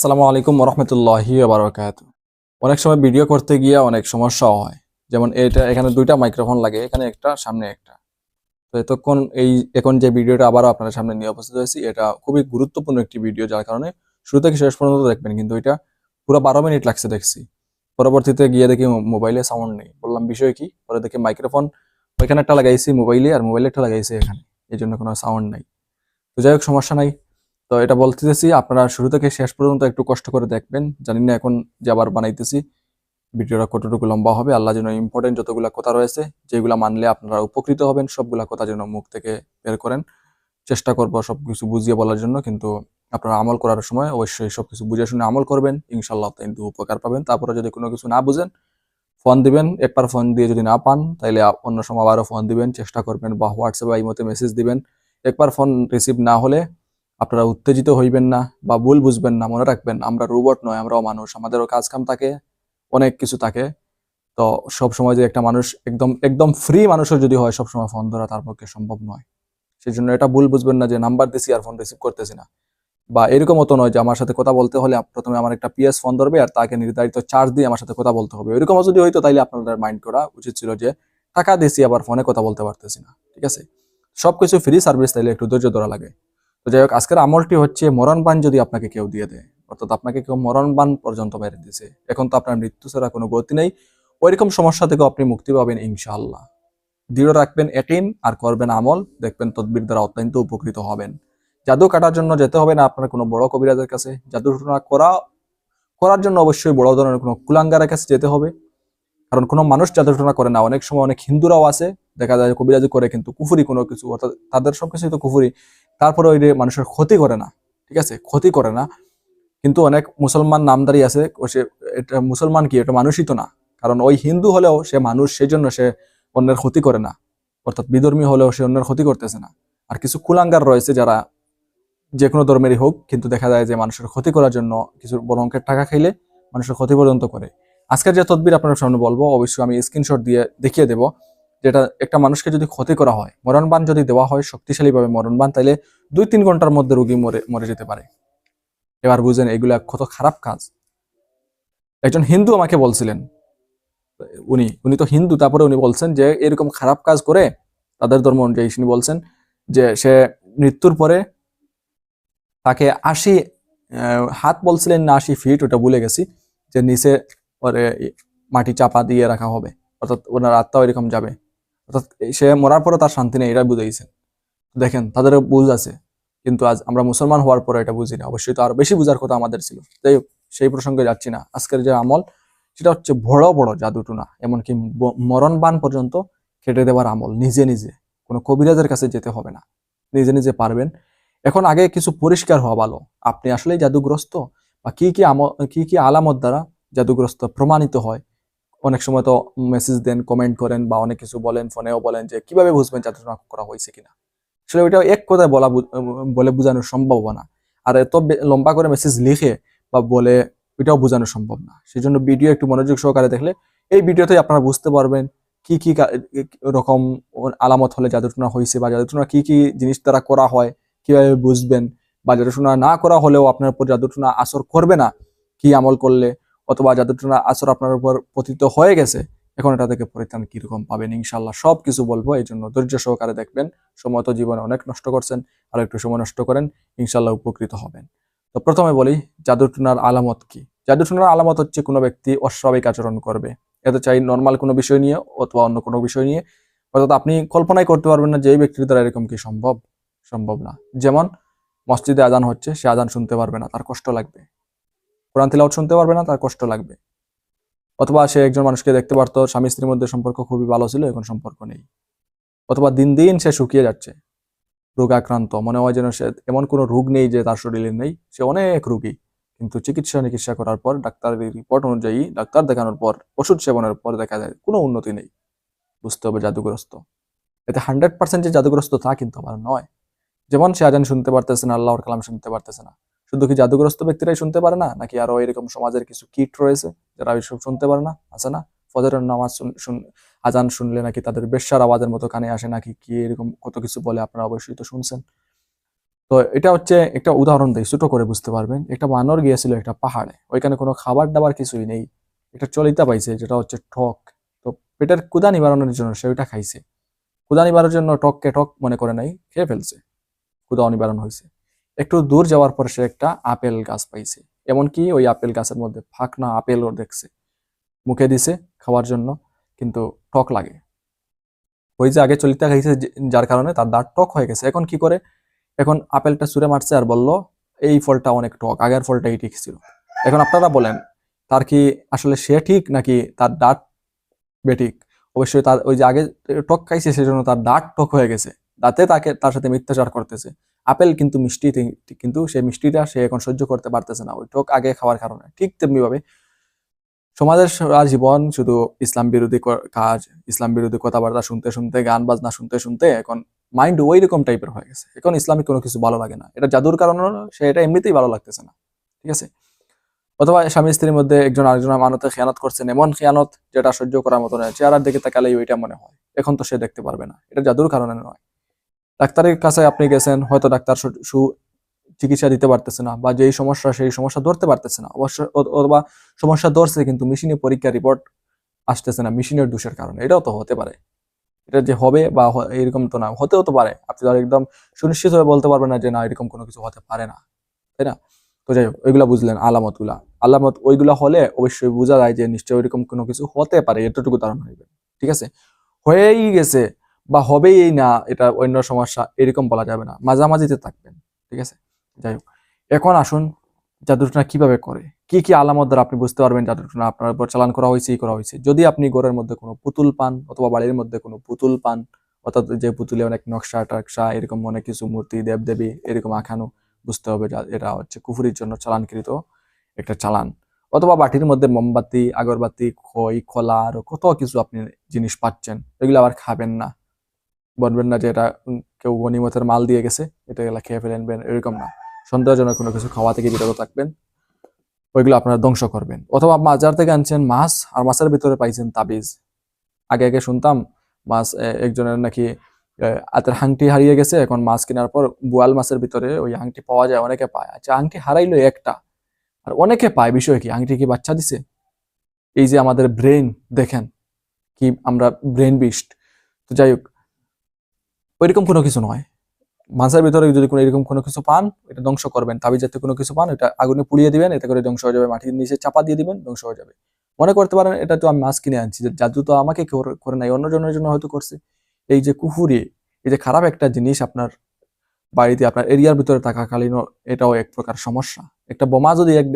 আসসালামু আলাইকুম রহমতুল্লাহি বারকাত অনেক সময় ভিডিও করতে গিয়ে অনেক সমস্যাও হয়। যেমন এটা, এখানে দুইটা মাইক্রোফোন লাগে, এখানে একটা, সামনে একটা। তো এতক্ষণ এই, এখন যে ভিডিওটা আবারও আপনাদের সামনে নিয়ে উপস্থিত হয়েছি, এটা খুবই গুরুত্বপূর্ণ একটি ভিডিও, যার কারণে শুরু থেকে শেষ পর্যন্ত দেখবেন, কিন্তু এটা পুরো বারো মিনিট লাগছে দেখছি। পরবর্তীতে গিয়ে দেখি মোবাইলে সাউন্ড নেই। বললাম, বিষয় কি? পরে দেখি মাইক্রোফোন, ওইখানে একটা লাগাইছি মোবাইলে, আর মোবাইলে একটা লাগাইছি এখানে। এই জন্য কোনো সাউন্ড নাই। তো যাই হোক, সমস্যা নাই। তো এটা বলতেছি, আপনারা শুরু থেকে শেষ পর্যন্ত একটু কষ্ট করে দেখবেন। জানি না এখন যে আবার বানাইতেছি, ভিডিওটা কতটুকু লম্বা হবে, আল্লাহ যেন ইম্পর্টেন্ট যতগুলা কথা রয়েছে, যেগুলা মানলে আপনারা উপকৃত হবেন, সবগুলা কথা যেন মুখ থেকে বের করেন। চেষ্টা করব সবকিছু বুঝিয়ে বলার জন্য, কিন্তু আপনারা আমল করার সময় অবশ্যই সবকিছু বুঝে শুনে আমল করবেন। ইনশাল্লাহ কিন্তু উপকার পাবেন। তারপরে যদি কোনো কিছু না বুঝেন, ফোন দিবেন। একবার ফোন দিয়ে যদি না পান তাহলে অন্য সময় আবারও ফোন দিবেন। চেষ্টা করবেন বা হোয়াটসঅ্যাপে এই মতো মেসেজ দিবেন। একবার ফোন রিসিভ না হলে আপনারা উত্তেজিত হইবেন না বা ভুল বুঝবেন না, মনে রাখবেন আমরা রোবট নয় আমরাও মানুষ আমাদেরও কাজ কাম থাকে, অনেক কিছু থাকে। তো সব সময় যে একটা মানুষ একদম একদম ফ্রি মানুষও যদি হয়, সব সময় ফোন ধরা তার পক্ষে সম্ভব নয়। সেই জন্য এটা ভুল বুঝবেন না যে নাম্বার দিছি, আর ফোন রিসিভ করতেছি না। বা এরকম মতো নয় যে আমার সাথে কথা বলতে হলে প্রথমে আমার একটা পিএস ফোন ধরবে, আর তাকে নির্ধারিত চার্জ দিয়ে আমার সাথে কথা বলতে হবে। এরকম যদি হইতো তাইলে আপনাদের মাইন্ড করা উচিত ছিল যে টাকা দিছি, আবার ফোনে কথা বলতে পারতেছি না, ঠিক আছে? সবকিছু ফ্রি সার্ভিস তাইলে একটু ধৈর্য ধরা লাগে। তো যাই হোক, আজকের আমলটি হচ্ছে মরণ বান যদি আপনাকে কেউ দিয়ে দেয়। অর্থাৎ আপনাকে কেউ মরণ বান পর্যন্ত মেরে দিয়েছে। এখন তো আপনার মৃত্যু ছাড়া কোনো গতি নেই। ওইরকম সমস্যা থেকেও আপনি মুক্তি পাবেন ইনশাআল্লাহ। দৃঢ় রাখবেন, একিন আর করবেন আমল। দেখবেন তদবির দ্বারা অত্যন্ত উপকৃত হবেন। জাদু কাটার জন্য যেতে হবে না আপনার কোনো বড় কবিরাজের কাছে। জাদু টুনা করা, করার জন্য অবশ্যই বড় ধরনের কোনো কুলাঙ্গারের কাছে যেতে হবে। কারণ কোনো মানুষ জাদু টুনা করে না। অনেক সময় অনেক হিন্দুরাও আছে। দেখা যায় কবিরাজি করে কিন্তু কুফুরি কোনো কিছু। অর্থাৎ তাদের সবকিছুই তো কুফুরি। তারপরে ওই মানুষের ক্ষতি করে না, ঠিক আছে? ক্ষতি করে না। কিন্তু অনেক মুসলমান নামদারি আছে সে, এটা মুসলমান কি? এটা মানুষই তো না। কারণ ওই হিন্দু হলেও সে মানুষ সেই জন্য সে অন্যের ক্ষতি করে না। অর্থাৎ বিধর্মী হলেও সে অন্যের ক্ষতি করতেছে না। আর কিছু কুলাঙ্গার রয়েছে যারা যে কোনো ধর্মেরই হোক, কিন্তু দেখা যায় যে মানুষের ক্ষতি করার জন্য কিছু বড় অঙ্কের টাকা খাইলে মানুষের ক্ষতি পর্যন্ত করে। আজকের যে তদবির আপনার সামনে বলব, অবশ্যই আমি স্ক্রিনশট দিয়ে দেখিয়ে দেব। যেটা একটা মানুষকে যদি ক্ষতি করা হয় মরণবান যদি দেওয়া হয়, শক্তিশালীভাবে মরণবান তাইলে দুই তিন ঘণ্টার মধ্যে রোগী মরে মরে যেতে পারে। এবার বুঝেন, এগুলা কত খারাপ কাজ। একজন হিন্দু আমাকে বলছিলেন, উনি উনি তো হিন্দু, তারপরে উনি বলছেন যে, এরকম খারাপ কাজ করে, তাদের ধর্ম অনুযায়ী তিনি বলছেন যে, সে মৃত্যুর পরে তাকে আশি হাত বলছিলেন না, আশি ফিট ওটা ভুলে গেছি, যে নিচে মাটি চাপা দিয়ে রাখা হবে, অর্থাৎ ওনার আত্মা এরকম যাবে। অর্থাৎ সে মরার পরে তার শান্তি নেই এটা বুঝাইছেন দেখেন তাদের বুঝ আছে, কিন্তু আজ আমরা মুসলমান হওয়ার পরে এটা বুঝি না। অবশ্যই তো আরও বেশি বুঝার কথা আমাদের ছিল। যাই হোক, সেই প্রসঙ্গে যাচ্ছি না। আজকের যে আমল, সেটা হচ্ছে বড় বড় জাদুটুনা, এমনকি মরণ বান পর্যন্ত কেটে দেওয়ার আমল, নিজে নিজে। কোনো কবিরাজের কাছে যেতে হবে না। নিজে নিজে পারবেন। এখন আগে কিছু পরিষ্কার হওয়া ভালো। আপনি আসলে জাদুগ্রস্ত? বা কি কি আম কি কি আলামত দ্বারা জাদুগ্রস্ত প্রমাণিত হয়? অনেক সময় তো মেসেজ দেন কমেন্ট করেন বা অনেক কিছু বলেন, ফোনেও বলেন যে, কীভাবে বুঝবেন জাদুটনা করা হয়েছে কিনা? আসলে ওইটা এক কথায় বলা বলে বোঝানো সম্ভব না। আর এত লম্বা করে মেসেজ লিখে বা বলে ওইটাও বোঝানো সম্ভব না। সেই জন্য ভিডিও একটু মনোযোগ সহকারে দেখলে এই ভিডিওতেই আপনারা বুঝতে পারবেন কি কি রকম আলামত হলে জাদুটনা হয়েছে বা জাদুটনা কি কি জিনিস দ্বারা করা হয়, কীভাবে বুঝবেন বা জাদুটনা না করা হলেও আপনার উপর জাদুটনা আসর করবে না কি আমল করলে অথবা জাদুটনা আসর আপনার উপর পতিত হয়ে গেছে, এখন এটা থেকে পরিত্রাণ কীরকম পাবেন ইনশাল্লাহ সব কিছু বলব, এই জন্য ধৈর্য সহকারে দেখবেন, সময় তো জীবনে অনেক নষ্ট করছেন, আর একটু সময় নষ্ট করেন ইনশাল্লাহ উপকৃত হবেন। তো প্রথমে বলি, জাদুটনার আলামত কি? জাদুটনার আলামত হচ্ছে কোনো ব্যক্তি অস্বাভাবিক আচরণ করবে। এত চাই নর্মাল কোনো বিষয় নিয়ে অথবা অন্য কোনো বিষয় নিয়ে। অর্থাৎ আপনি কল্পনাই করতে পারবেন না যে এই ব্যক্তির দ্বারা এরকম কি সম্ভব সম্ভব না। যেমন মসজিদে আজান হচ্ছে, সে আজান শুনতে পারবে না, তার কষ্ট লাগবে। কোরআন তিলাওয়াত শুনতে পারবে না, তার কষ্ট লাগবে। অথবা সে একজন মানুষকে দেখতে পারতো, স্বামী স্ত্রীর মধ্যে সম্পর্ক খুবই ভালো ছিল, এখন সম্পর্ক নেই। অথবা দিন দিন সে শুকিয়ে যাচ্ছে রোগাক্রান্ত মনে হয় যেন সে এমন কোনো রোগ নেই যে তার শরীরে নেই, সে অনেক রোগী। কিন্তু চিকিৎসা নিকিৎসা করার পর, ডাক্তারের রিপোর্ট অনুযায়ী ডাক্তার দেখানোর পর, ওষুধ সেবনের পর দেখা যায় কোনো উন্নতি নেই। বুঝতে হবে জাদুগ্রস্ত। এতে হান্ড্রেড পার্সেন্ট যে জাদুগ্রস্ত তা কিন্তু আমার নয়। যেমন সে আজান শুনতে পারতেছে না, আল্লাহর কালাম শুনতে পারতেছে না। শুধু কি জাদুগ্রস্ত ব্যক্তিরাই শুনতে পারে না? নাকি আরও এরকম সমাজের কিছু কিট রয়েছে, যারা এইসব শুনতে পারে না? আছে না? ফজরের নামাজ আজান শুনলে নাকি তাদের বেশ্যার আওয়াজের মতো কানে আসে? নাকি কি এরকম কত কিছু বলে? আপনারা অবশ্যই তো শুনছেন। তো এটা হচ্ছে একটা উদাহরণ দেয় ছোট করে বুঝতে পারবেন। একটা বানর গিয়েছিল একটা পাহাড়ে, ওইখানে কোনো খাবার দাবার কিছুই নেই। একটা চলিতা পাইছে, যেটা হচ্ছে ঠক। তো পেটের কুদা নিবারণের জন্য সে ওইটা খাইছে। ক্ষুধা নিবারণের জন্য টককে টক মনে করে নাই, খেয়ে ফেলছে। ক্ষুধা অনিবারণ হয়েছে একটু দূর যাওয়ার পর সে একটা আপেল গাছ পাইছে। এমনকি ওই আপেল গাছের মধ্যে ফাঁকনা আপেলও দেখছে। মুখে দিছে খাওয়ার জন্য, কিন্তু টক লাগে। ওই যে আগে চলিতা খাইছে যার কারণে তার দাঁত টক হয়ে গেছে। এখন কি করে? এখন আপেলটা ছুঁড়ে মারছে আর বলল, এই ফলটা অনেক টক, আগের ফলটাই ঠিক ছিল। এখন আপনারা বলেন, তার কি আসলে সে ঠিক নাকি তার দাঁত বেঠিক? অবশ্যই তার, ওই যে আগে টক খাইছে সেজন্য তার দাঁত টক হয়ে গেছে। দাঁতে তাকে, তার সাথে মিথ্যাচার করতেছে। আপেল কিন্তু মিষ্টি কিন্তু সেই মিষ্টিটা সে এখন সহ্য করতে পারতেছে না। ওই টক আগে খাওয়ার কারণে। ঠিক তেমনি ভাবে সমাজের সারা জীবন শুধু ইসলাম বিরোধী কাজ, ইসলাম বিরোধী কথাবার্তা শুনতে শুনতে, গান বাজনা শুনতে শুনতে এখন মাইন্ড ওই রকম টাইপের হয়ে গেছে। এখন ইসলামিক কোনো কিছু ভালো লাগে না। এটা জাদুর কারণে সে এটা এমনিতেই ভালো লাগতেছে না। ঠিক আছে? অথবা স্বামী স্ত্রীর মধ্যে একজন আরেকজন আমানতে খেয়ানত করছেন, এমন খেয়ানত যেটা সহ্য করার মতো নয়, চেহারার দিকে তাকালেই ওইটা মনে হয়। এখন তো সে দেখতে পারবে না। এটা জাদুর কারণে নয়। ডাক্তারের কাছে আপনি গেছেন, হয়তো ডাক্তার সু- চিকিৎসা দিতে পারতেছে না বা যেই সমস্যা, সেই সমস্যা ধরতে পারতেছে না। অবশ্য অথবা সমস্যা ধরছে কিন্তু মেশিনে পরীক্ষা রিপোর্ট আসতেছে না, মেশিনের দোষের কারণে। এটাও তো হতে পারে। এটা যে হবে বা এরকম তো না, হতেও তো পারে। আপনি তো একদম সুনিশ্চিত হয়ে বলতে পারবেন না যে না, এরকম কোনো কিছু হতে পারে না। তাই না? তো যাই হোক ওইগুলা বুঝলেন আলামতগুলা আলামত ওইগুলা হলে অবশ্যই বোঝা যায় যে নিশ্চয়ই ওইরকম কোনো কিছু হতে পারে। এতটুকু ধারণা হইবে ঠিক আছে? হয়েই গেছে। বা হবেই এই না, এটা অন্য সমস্যা, এরকম বলা যাবে না। মাঝামাঝিতে থাকবেন, ঠিক আছে? যাই হোক, এখন আসুন জাদুটনা কীভাবে করে? কি কি আলামত দ্বারা আপনি বুঝতে পারবেন জাদুটনা আপনার উপর চালান করা হয়েছে ই করা হয়েছে? যদি আপনি ঘরের মধ্যে কোনো পুতুল পান অথবা বাড়ির মধ্যে কোনো পুতুল পান, অর্থাৎ যে পুতুলে অনেক নকশা, টাকশা, এরকম অনেক কিছু, মূর্তি, দেবদেবী, এরকম আঁকানো, বুঝতে হবে এটা হচ্ছে কুফুরির জন্য চালানকৃত একটা চালান। অথবা বাটির মধ্যে মোমবাতি, আগরবাতি, খই খোলা আরও কত কিছু আপনি জিনিস পাচ্ছেন, এগুলো আবার খাবেন না। বলবেন না যে এটা কেউ গনিমতের মাল দিয়ে গেছে এটা এগুলা খেয়ে ফেলেনবেন এরকম না। সন্দেহজনক কোনো কিছু খাওয়া থেকে বিরত থাকবেন ওইগুলো আপনারা ধ্বংস করবেন। অথবা বাজার থেকে আনছেন মাছ আর মাছের ভিতরে পাইছেন তাবিজ। আগে আগে শুনতাম মাছ একজনের নাকি এ, হাতের হাংটি হারিয়ে গেছে এখন মাছ কেনার পর বোয়াল মাছের ভিতরে ওই আংটি পাওয়া যায় অনেকে পায়। আচ্ছা আংটি হারাইলো একটা আর অনেকে পায় বিষয় কি? আংটি কি বাচ্চা দিছে? এই যে আমাদের ব্রেন দেখেন কি আমরা ব্রেন বিস্ট। তো যাই হোক ওইরকম কোনো কিছু নয়। মাছের ভিতরে যদি কোনো এরকম কোনো কিছু পান, এটা ধ্বংস করবেন। তাবি যাতে কোনো কিছু পান, এটা আগুনে পুড়িয়ে দিবেন, এতে করে ধ্বংস হয়ে যাবে, মাটির নিচে চাপা দিয়ে দিবেন, ধ্বংস হয়ে যাবে। মনে করতে পারেন, এটা তো আমি মাছ কিনে আনছি জাদু তো আমাকে করে নাই অন্য জনের জন্য হয়তো করছে। এই যে কুহুরি এই যে খারাপ একটা জিনিস আপনার বাড়িতে, আপনার এরিয়ার ভিতরে থাকাকালীন এটাও এক প্রকার সমস্যা। একটা বোমা যদি এক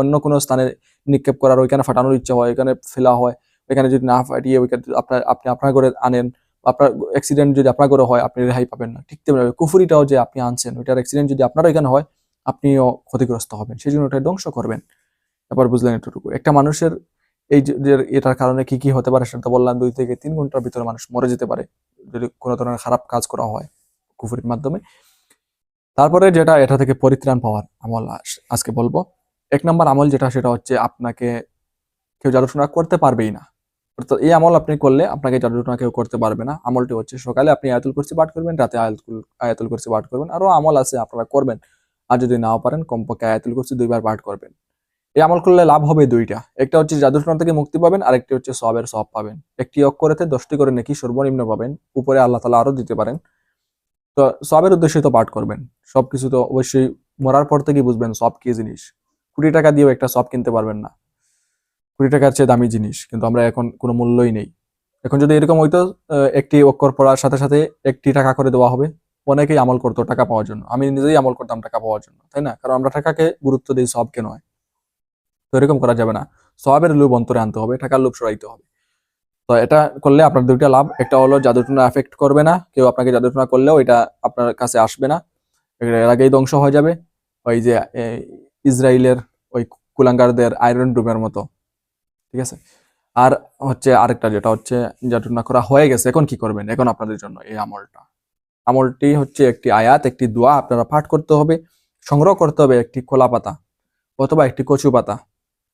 অন্য কোনো স্থানে নিক্ষেপ করার, ওইখানে ফাটানোর ইচ্ছা হয়, ওইখানে ফেলা হয়, ওইখানে যদি না ফাটিয়ে, ওইখানে আপনার, আপনি আপনার করে আনেন আপনার অ্যাক্সিডেন্ট যদি আপনার করে হয়, আপনি রেহাই পাবেন না। ঠিক তেমনি কুফুরিটাও যে আপনি আনছেন, ওইটার অ্যাক্সিডেন্ট যদি আপনার এখানে হয়, আপনিও ক্ষতিগ্রস্ত হবেন। সেই জন্য ওটা ধ্বংস করবেন। এবার বুঝলেন এতটুকু। একটা মানুষের এই যে এটার কারণে কি কি হতে পারে সেটা তো বললাম, দুই থেকে তিন ঘণ্টার ভিতরে মানুষ মরে যেতে পারে, যদি কোনো ধরনের খারাপ কাজ করা হয় কুফুরির মাধ্যমে। তারপরে যেটা, এটা থেকে পরিত্রাণ পাওয়ার আমল আজকে বলব। এক নম্বর আমল যেটা, সেটা হচ্ছে আপনাকে কেউ জাদুটনা করতে পারবেই না। অর্থাৎ এই আমল আপনি করলে আপনাকে জাদুটনা কেউ করতে পারবে না। আমলটি হচ্ছে, সকালে আপনি আয়াতুল কুরসি পাঠ করবেন, রাতে আয়াতুল আয়াতুল কুরসি পাঠ করবেন। আরও আমল আছে, আপনারা করবেন। আর যদি নাও পারেন, কমপক্ষে আয়াতুল কুরসি দুইবার পাঠ করবেন। এই আমল করলে লাভ হবে দুইটা। একটা হচ্ছে জাদুটনা থেকে মুক্তি পাবেন, আরেকটি হচ্ছে সবের সব পাবেন। একটি অক্ষরেতে দশটি করে নাকি সর্বনিম্ন পাবেন, উপরে আল্লাহ তালা আরও দিতে পারেন। তো সবের উদ্দেশ্যে তো পাঠ করবেন। সব কিছু তো অবশ্যই মরার পর থেকেই বুঝবেন সব কি জিনিস। কোটি টাকা দিয়েও একটা সব কিনতে পারবেন না। কোটি টাকার চেয়ে দামি জিনিস, কিন্তু আমরা এখন কোনো মূল্যই নেই। এখন যদি এরকম হইতো একটি অক্ষর পড়ার সাথে সাথে একটি টাকা করে দেওয়া হবে। অনেকেই আমল করতো টাকা পাওয়ার জন্য। আমি নিজেই আমল করতাম টাকা পাওয়ার জন্য, তাই না? কারণ আমরা টাকাকে গুরুত্ব দিই সবকে নয়। তো এরকম করা যাবে না। সবের লোভ অন্তরে আনতে হবে, টাকার লোভ সরাইতে হবে। তো এটা করলে আপনার দুইটা লাভ। একটা হলো জাদুটনা এফেক্ট করবে না, কেউ আপনাকে জাদুটনা করলেও এটা আপনার কাছে আসবে না। এর আগেই ধ্বংস হয়ে যাবে। ওই যে ইসরায়েলের ওই কুলাঙ্গারদের আয়রন ডুমের মতো। ঠিক আছে? আর হচ্ছে আরেকটা যেটা হচ্ছে জাদুটনা করা হয়ে গেছে, এখন কি করবেন? এখন আপনাদের জন্য এই আমলটা। আমলটি হচ্ছে একটি আয়াত, একটি দোয়া আপনারা পাঠ করতে হবে, সংগ্রহ করতে হবে একটি খোলা পাতা অথবা একটি কচু পাতা।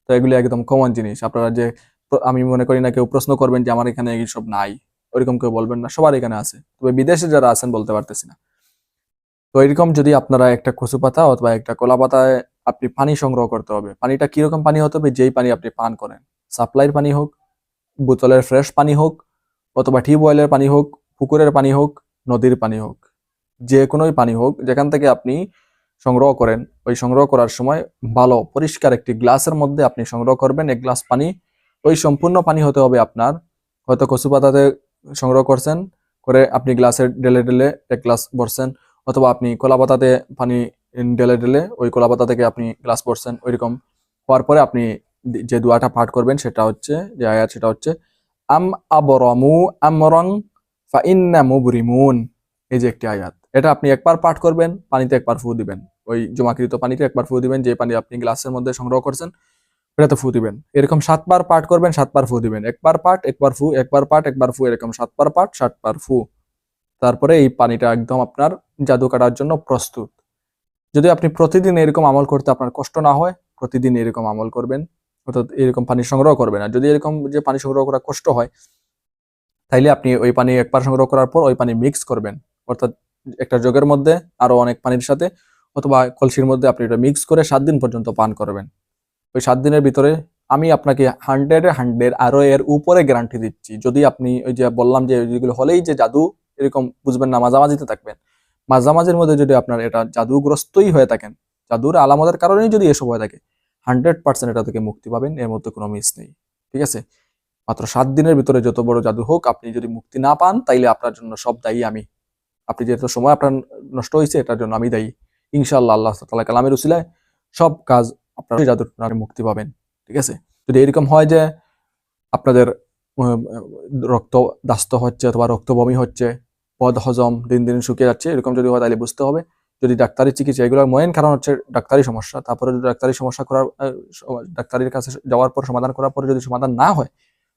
তো এগুলি একদম কমন জিনিস। আপনারা যে আমি মনে করি না কেউ প্রশ্ন করবেন যে আমার এখানে এইসব নাই। ওইরকম কেউ বলবেন না, সবার এখানে আছে। তবে বিদেশে যারা আছেন বলতে পারতেছি না। তো এরকম যদি আপনারা একটা কচু পাতা অথবা একটা কলা পাতায় আপনি পানি সংগ্রহ করতে হবে, পানিটা কীরকম পানি হতে হবে? যেই পানি আপনি পান করেন। সাপ্লাইয়ের পানি হোক, বোতলের ফ্রেশ পানি হোক, অথবা টিউবওয়েলের পানি হোক, পুকুরের পানি হোক, নদীর পানি হোক, যে কোনোই পানি হোক, যেখান থেকে আপনি সংগ্রহ করেন, ওই সংগ্রহ করার সময় ভালো, পরিষ্কার একটি গ্লাসের মধ্যে আপনি সংগ্রহ করবেন, এক গ্লাস পানি। ওই সম্পূর্ণ পানি হতে হবে আপনার। হয়তো কচু পাতাতে সংগ্রহ করছেন, করে আপনি গ্লাসে ঢেলে ঢেলে এক গ্লাস ভরছেন, অথবা আপনি কলা পাতাতে পানি ঢেলে ঢেলে ওই কলা পাতা থেকে আপনি গ্লাস ভরছেন, ওইরকম। হওয়ার পরে আপনি যে দুয়াটা পাঠ করবেন সেটা হচ্ছে, যে আয়াত সেটা হচ্ছে, আম আবরমু আমরং ফা ইন্না মুবরিমুন। এই যে একটি আয়াত। এটা আপনি একবার পাঠ করবেন, পানিতে একবার ফু দিবেন। ওই জমাকৃত পানিতে একবার ফু দিবেন, যে পানি আপনি গ্লাসের মধ্যে সংগ্রহ করছেন, ওটাতে ফু দিবেন। এরকম সাতবার পাঠ করবেন, সাতবার ফু দিবেন। একবার পাঠ, একবার ফু, একবার পাঠ, একবার ফু, এরকম সাতবার পাঠ, সাতবার ফু। তারপরে এই পানিটা একদম আপনার জাদু কাটার জন্য প্রস্তুত। যদি আপনি প্রতিদিন এরকম আমল করতে আপনার কষ্ট না হয়, প্রতিদিন এরকম আমল করবেন। অর্থাৎ এরকম পানি সংগ্রহ করবেন না। যদি এরকম যে পানি সংগ্রহ করা কষ্ট হয়, তাইলে আপনি ওই পানি একবার সংগ্রহ করার পর ওই পানি মিক্স করবেন। অর্থাৎ একটা জগের মধ্যে আরও অনেক পানির সাথে অথবা কলসির মধ্যে আপনি এটা মিক্স করে সাত দিন পর্যন্ত পান করবেন। ওই সাত দিনের ভিতরে আমি আপনাকে হান্ড্রেডে, হান্ড্রেড আরও এর উপরে গ্যারান্টি দিচ্ছি। যদি আপনি ওই যে বললাম যে যেগুলো হলেই যে জাদু, এরকম বুঝবেন না, মাঝামাঝিতে থাকবেন। মাঝামাঝির মধ্যে যদি আপনার এটা জাদুগ্রস্তই হয়ে থাকেন, জাদুর আলামতের কারণেই যদি এসব হয়ে থাকে হান্ড্রেড পার্সেন্ট এটা থেকে মুক্তি পাবেন, এর মধ্যে কোনো মিস নেই, ঠিক আছে? মাত্র সাত দিনের ভিতরে যত বড় জাদু হোক, আপনি যদি মুক্তি না পান, তাইলে আপনার জন্য সব দায়ী আমি। আপনি যেহেতু সময় আপনার নষ্ট হয়েছে, এটার জন্য আমি দায়ী। ইনশাআল্লাহ আল্লাহ তালা কালামের উসিলায় সব কাজ আপনার জাদুর দ্বারা মুক্তি পাবেন, ঠিক আছে? যদি এরকম হয় যে আপনাদের রক্ত দাস্ত হচ্ছে অথবা রক্ত বমি হচ্ছে পদ হজম দিন দিন শুকিয়ে যাচ্ছে, এরকম যদি হয় তাহলে বুঝতে হবে। যদি ডাক্তারি চিকিৎসা, এগুলো মেইন কারণ হচ্ছে ডাক্তারি সমস্যা, তারপরে যদি ডাক্তারি সমস্যা করার ডাক্তারের কাছে যাওয়ার পর সমাধান করার পরে যদি সমাধান না হয়,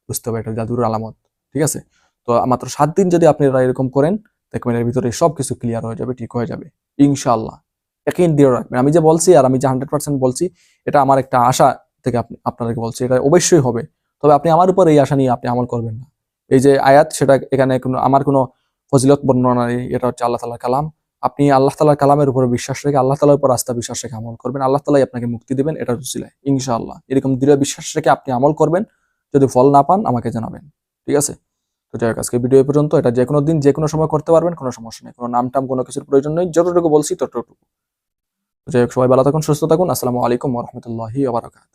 বুঝতে হবে এটা জাদুর আলামত, ঠিক আছে? তো মাত্র সাত দিন যদি আপনারা এরকম করেন, দেখবেন এর ভিতরে সব কিছু ক্লিয়ার হয়ে যাবে, ঠিক হয়ে যাবে, ইনশাআল্লাহ। একই দৃঢ় রাখবেন। আমি যে বলছি আর আমি যে হান্ড্রেড পার্সেন্ট বলছি, এটা আমার একটা আশা থেকে আপনি, আপনাদেরকে বলছি, এটা অবশ্যই হবে। তবে আপনি আমার উপর এই আশা নিয়ে আপনি আমল করবেন না। এই যে আয়াত, সেটা এখানে কোনো, আমার কোনো ফজিলত বর্ণনা নেই, এটা হচ্ছে আল্লাহ তালার কালাম। আপনি আল্লাহ তালার কালামের উপর বিশ্বাস রেখে আল্লাহ তালার উপর আস্থা বিশ্বাস রেখে আমল করবেন। আল্লাহ তালাই আপনাকে মুক্তি দিবেন এটা রুচিলায় ইনশাআল্লাহ। এরকম দৃঢ় বিশ্বাস রেখে আপনি আমল করবেন, যদি ফল না পান আমাকে জানাবেন, ঠিক আছে? তো যাই হোক আজকে ভিডিও পর্যন্ত, এটা যে কোনো দিন, যে কোনো সময় করতে পারবেন, কোনো সমস্যা নেই। কোনো নাম টাম কোনো কিছুর প্রয়োজন নেই, যতটুকু বলছি ততটুকু। তো যাই হোক, সবাই ভালো থাকুন, সুস্থ থাকুন। আসসালামু আলাইকুম রহমতুল্লাহি আবরাকাত